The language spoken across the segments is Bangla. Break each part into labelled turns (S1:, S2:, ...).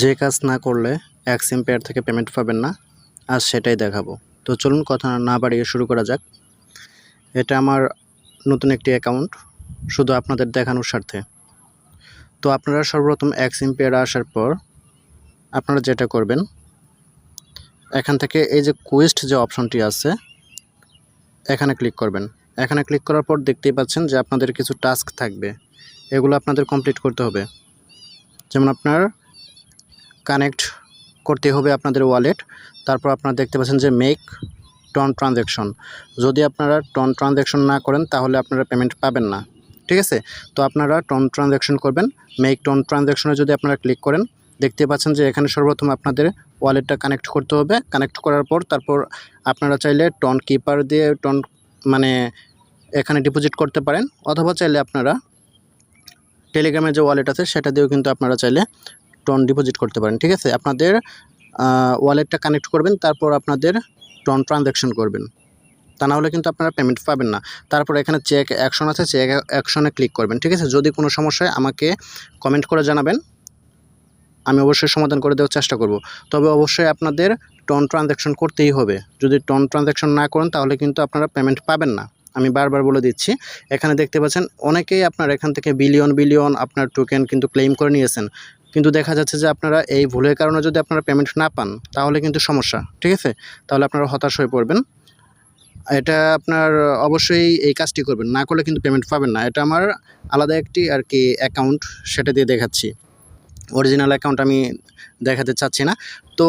S1: যে কাজ না করলে এক সিম পেয়ার থেকে পেমেন্ট পাবেন না আজ সেটাই দেখাবো। তো চলুন কথা না বাড়িয়ে শুরু করা যাক। এটা আমার নতুন একটি অ্যাকাউন্ট শুধু আপনাদের দেখানোর স্বার্থে। তো আপনারা সর্বপ্রথম এক সিম আসার পর আপনারা যেটা করবেন, এখান থেকে এই যে কুইস্ট যে অপশনটি আছে, এখানে ক্লিক করবেন। এখানে ক্লিক করার পর দেখতেই পাচ্ছেন যে আপনাদের কিছু টাস্ক থাকবে। এগুলো আপনাদের কমপ্লিট করতে হবে। যেমন আপনার কানেক্ট করতে হবে আপনাদের ওয়ালেট তারপর আপনারা দেখতে পাচ্ছেন যে মেক টন ট্রানজ্যাকশন যদি আপনারা টন ট্রানজ্যাকশন না করেন, তাহলে আপনারা পেমেন্ট পাবেন না। ঠিক আছে? তো আপনারা টন ট্রানজ্যাকশন করবেন। মেক টন ট্রানজ্যাকশনে যদি আপনারা ক্লিক করেন, দেখতে পাচ্ছেন যে এখানে সর্বপ্রথম আপনাদের ওয়ালেটটা কানেক্ট করতে হবে। কানেক্ট করার পর তারপর আপনারা চাইলে টন কিপার দিয়ে টন মানে এখানে ডিপোজিট করতে পারেন। অথবা চাইলে আপনারা টেলিগ্রামের যে ওয়ালেট আছে, সেটা দিয়েও কিন্তু আপনারা চাইলে টন ডিপোজিট করতে পারেন, ঠিক আছে? আপনাদের ওয়ালেটটা কানেক্ট করবেন, তারপর আপনাদের টন ট্রানজ্যাকশন করবেন। তা না হলে কিন্তু আপনারা পেমেন্ট পাবেন না। তারপর এখানে চেক অ্যাকশন আছে চেক অ্যাকশনে ক্লিক করবেন, ঠিক আছে? যদি কোনো সমস্যা হয় আমাকে কমেন্ট করে জানাবেন, আমি অবশ্যই সমাধান করে দেওয়ার চেষ্টা করব। তবে অবশ্যই আপনাদের টন ট্রানজ্যাকশন করতেই হবে। যদি টন ট্রানজ্যাকশন না করেন, তাহলে কিন্তু আপনারা পেমেন্ট পাবেন না। আমি বারবার বলে দিচ্ছি, এখানে দেখতে পাচ্ছেন, অনেকেই আপনার এখান থেকে বিলিয়ন বিলিয়ন আপনার টোকেন কিন্তু ক্লেম করে নিয়েছেন। কিন্তু দেখা যাচ্ছে যে আপনারা এই ভুলের কারণে যদি আপনারা পেমেন্ট না পান, তাহলে কিন্তু সমস্যা, ঠিক আছে? তাহলে আপনারা হতাশ হয়ে পড়বেন। এটা আপনার অবশ্যই এই কাজটি করবেন, না করলে কিন্তু পেমেন্ট পাবেন না। এটা আমার আলাদা একটি আর কি অ্যাকাউন্ট সেটা দিয়ে দেখাচ্ছি। অরিজিনাল অ্যাকাউন্ট আমি দেখাতে চাচ্ছি না। তো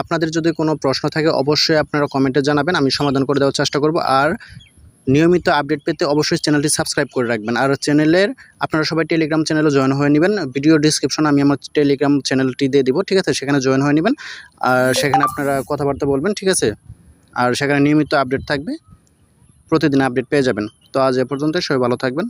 S1: আপনাদের যদি কোনো প্রশ্ন থাকে, অবশ্যই আপনারা কমেন্টে জানাবেন, আমি সমাধান করে দেওয়ার চেষ্টা করব। আর নিয়মিত আপডেট পেতে অবশ্যই চ্যানেলটি সাবস্ক্রাইব করে রাখবেন। আর চ্যানেলের আপনারা সবাই টেলিগ্রাম চ্যানেলে জয়েন হয়ে নেবেন। ভিডিও ডিসক্রিপশন আমি আমার টেলিগ্রাম চ্যানেলটি দিয়ে দিব, ঠিক আছে? সেখানে জয়েন হয়ে নেবেন। আর সেখানে আপনারা কথাবার্তা বলবেন, ঠিক আছে? আর সেখানে নিয়মিত আপডেট থাকবে, প্রতিদিন আপডেট পেয়ে যাবেন। তো আজ এ পর্যন্ত সবাই ভালো থাকবেন।